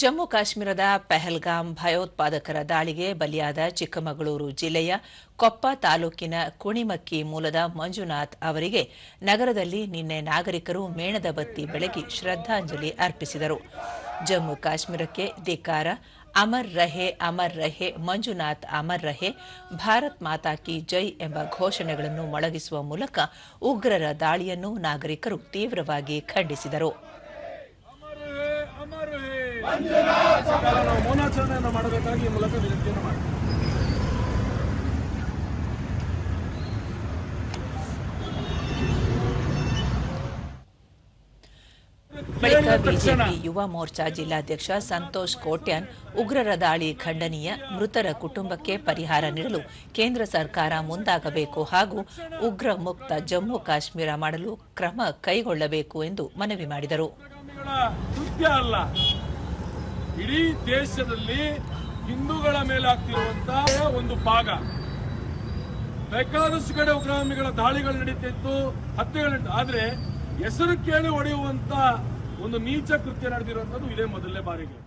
ಜಮ್ಮು ಕಾಶ್ಮೀರದ ಪೆಹಲ್ಗಾಮ್ ಭಯೋತ್ಪಾದಕರ ದಾಳಿಗೆ ಬಲಿಯಾದ ಚಿಕ್ಕಮಗಳೂರು ಜಿಲ್ಲೆಯ ಕೊಪ್ಪ ತಾಲೂಕಿನ ಕುಣಿಮಕ್ಕಿ ಮೂಲದ ಮಂಜುನಾಥ್ ಅವರಿಗೆ ನಗರದಲ್ಲಿ ನಿನ್ನೆ ನಾಗರಿಕರು ಮೇಣದ ಬತ್ತಿ ಬೆಳಗಿ ಶ್ರದ್ಧಾಂಜಲಿ ಅರ್ಪಿಸಿದರು. ಜಮ್ಮು ಕಾಶ್ಮೀರಕ್ಕೆ ಧಿಕ್ಕಾರ, ಅಮರ್ ರಹೆ ಅಮರ್ ರಹೆ, ಮಂಜುನಾಥ್ ಅಮರ್ ರಹೆ, ಭಾರತ್ ಮಾತಾ ಕಿ ಜೈ ಎಂಬ ಘೋಷಣೆಗಳನ್ನು ಮೊಳಗಿಸುವ ಮೂಲಕ ಉಗ್ರರ ದಾಳಿಯನ್ನು ನಾಗರಿಕರು ತೀವ್ರವಾಗಿ ಖಂಡಿಸಿದರು. ನಾವು ಮೌನಾಚರಣೆಯನ್ನು ಮಾಡಬೇಕಾಗಿ ಈ ಮೂಲಕ ವಿನಂತಿಯನ್ನು ಬಳಿಕ ಬಿಜೆಪಿ ಯುವ ಮೋರ್ಚಾ ಜಿಲ್ಲಾಧ್ಯಕ್ಷ ಸಂತೋಷ್ ಕೋಟ್ಯಾನ್ ಉಗ್ರರ ದಾಳಿ ಖಂಡನೀಯ ಮೃತರ ಕುಟುಂಬಕ್ಕೆ ಪರಿಹಾರ ನೀಡಲು ಕೇಂದ್ರ ಸರ್ಕಾರ ಮುಂದಾಗಬೇಕು ಹಾಗೂ ಉಗ್ರ ಮುಕ್ತ ಜಮ್ಮು ಕಾಶ್ಮೀರ ಮಾಡಲು ಕ್ರಮ ಕೈಗೊಳ್ಳಬೇಕು ಎಂದು ಮನವಿ ಮಾಡಿದರು. ಇಡೀ ದೇಶದಲ್ಲಿ ಹಿಂದೂಗಳ ಮೇಲೆ ಆಗ್ತಿರುವಂತಹ ಒಂದು ಭಾಗ. ಬೇಕಾದಷ್ಟು ಕಡೆ ಉಗ್ರಾಮಿಗಳ ದಾಳಿಗಳು ನಡೀತಿತ್ತು, ಹತ್ಯೆಗಳು ಆದ್ರೆ ಹೆಸರು ಕೇಳಿ ಹೊಡೆಯುವಂತ ಒಂದು ನೀಚ ಕೃತ್ಯ ನಡೆದಿರುವಂತದ್ದು ಇದೇ ಮೊದಲನೇ ಬಾರಿಗೆ.